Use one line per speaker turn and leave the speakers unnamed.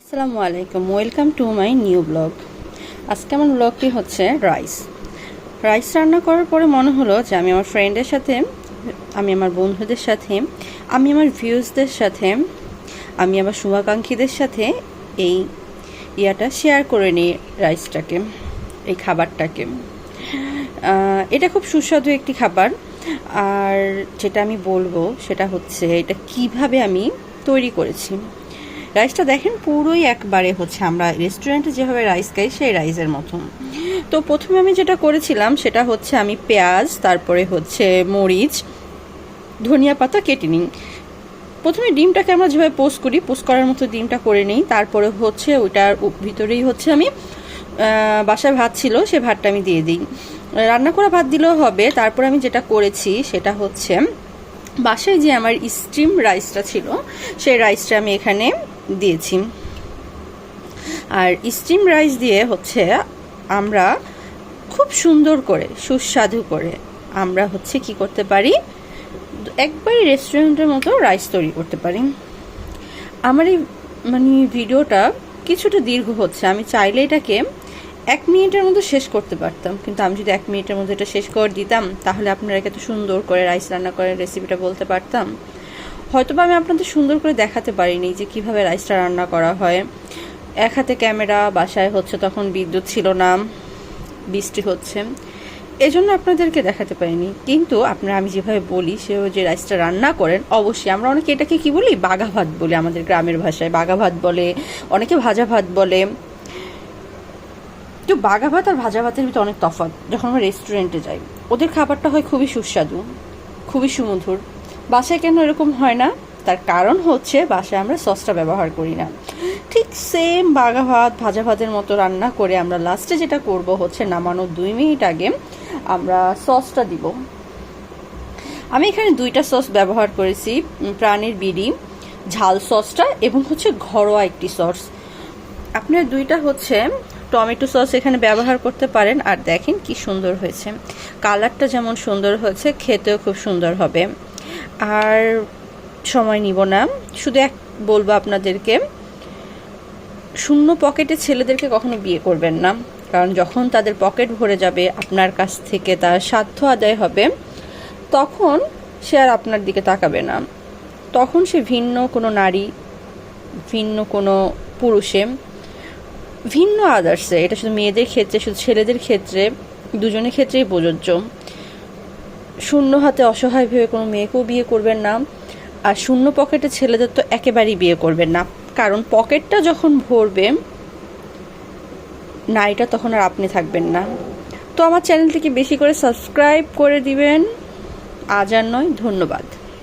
আসসালামু আলাইকুম, welcome to my new blog. আজকে আমার ব্লগটি হচ্ছে রাইস। রাইস রান্না করার পরে মনে হলো যে আমি আমার ফ্রেন্ডের সাথে, আমি আমার বন্ধুদের সাথে, আমি আমার ভিউজদের সাথে, আমি আমার শুভাকাঙ্ক্ষীদের সাথে এই ইয়াটা শেয়ার করে নিই রাইসটাকে, এই খাবারটাকে। এটা খুব সুস্বাদু একটি খাবার। আর যেটা আমি বলব সেটা হচ্ছে এটা কীভাবে আমি তৈরি করেছি। রাইসটা দেখেন পুরোই একবারে হচ্ছে আমরা রেস্টুরেন্টে যেভাবে রাইস খাই, সেই রাইসের মতন। তো প্রথমে আমি যেটা করেছিলাম, সেটা হচ্ছে আমি পেঁয়াজ, তারপরে হচ্ছে মরিচ, ধনিয়া পাতা কেটে নিই। প্রথমে ডিমটাকে আমরা যেভাবে পোস্ট করি, পোস্ট করার মতো ডিমটা করে নিই। তারপরে হচ্ছে ওইটার ভিতরেই হচ্ছে আমি বাসায় ভাত ছিল, সে ভাতটা আমি দিয়ে দিই। রান্না করা ভাত দিলেও হবে। তারপর আমি যেটা করেছি, সেটা হচ্ছে বাসায় যে আমার স্টিম রাইসটা ছিল, সেই রাইসটা আমি এখানে দিয়েছি। আর স্টিম রাইস দিয়ে হচ্ছে আমরা খুব সুন্দর করে, সুস্বাদু করে আমরা হচ্ছে কি করতে পারি? একবারই রেস্টুরেন্টের মতো রাইস তৈরি করতে পারি। আমার এই মানে ভিডিওটা কিছুটা দীর্ঘ হচ্ছে। আমি চাইলে এটাকে এক মিনিটের মধ্যে শেষ করতে পারতাম। কিন্তু আমি যদি এক মিনিটের মধ্যে এটা শেষ করে দিতাম, তাহলে আপনারা এত সুন্দর করে রাইস রান্না করে রেসিপিটা বলতে পারতাম। হয়তোবা আমি আপনাদের সুন্দর করে দেখাতে পারিনি যে কীভাবে রাইসটা রান্না করা হয়। এক হাতে ক্যামেরা, বাসায় হচ্ছে তখন বিদ্যুৎ ছিল না, বৃষ্টি হচ্ছে। এজন্য আপনাদেরকে দেখাতে পারিনি। কিন্তু আপনারা আমি যেভাবে বলি সে যে রাইসটা রান্না করেন, অবশ্যই আমরা অনেকে এটাকে কি বলি? বাঘা ভাত বলি আমাদের গ্রামের ভাষায়। বাঘা ভাত বলে, অনেকে ভাজা ভাত বলে। তো বাঘা ভাত আর ভাজা ভাতের ভিতরে অনেক তফাৎ। যখন আমরা রেস্টুরেন্টে যাই, ওদের খাবারটা হয় খুবই সুস্বাদু, খুবই সুমধুর। বাসায় কেন এরকম হয় না? তার কারণ হচ্ছে বাসায় আমরা সসটা ব্যবহার করি না। ঠিক সেম বাঘা ভাত, ভাজা ভাতের মতো রান্না করে আমরা লাস্টে যেটা করব হচ্ছে নামানোর দুই মিনিট আগে আমরা সসটা দিব। আমি এখানে দুইটা সস ব্যবহার করেছি প্রাণীর বিড়ি, ঝাল সসটা এবং হচ্ছে ঘরোয়া একটি সস। আপনার দুইটা হচ্ছে টমেটো সস এখানে ব্যবহার করতে পারেন আর দেখেন কি সুন্দর হয়েছে। কালারটা যেমন সুন্দর হয়েছে, খেতেও খুব সুন্দর হবে। আর সময় নিব না। শুধু এক বলব আপনাদেরকে, শূন্য পকেটে ছেলেদেরকে কখনো বিয়ে করবেন না। কারণ যখন তাদের পকেট ভরে যাবে, আপনার কাছ থেকে তার স্বার্থ আদায় হবে, তখন সে আর আপনার দিকে তাকাবে না। তখন সে ভিন্ন কোনো নারী, ভিন্ন কোনো পুরুষে, ভিন্ন আদার্সে এটা শুধু মেয়েদের ক্ষেত্রে, শুধু ছেলেদের ক্ষেত্রে, দুজনের ক্ষেত্রেই প্রযোজ্য। শূন্য হাতে অসহায় ভেবে কোনো মেয়েকেও বিয়ে করবেন না। আর শূন্য পকেটে ছেলেদের তো একেবারেই বিয়ে করবেন না। কারণ পকেটটা যখন ভরবে, নারীটা তখন আর আপনি থাকবেন না। তো আমার চ্যানেলটিকে বেশি করে সাবস্ক্রাইব করে দিবেন। আজ আর নয়, ধন্যবাদ।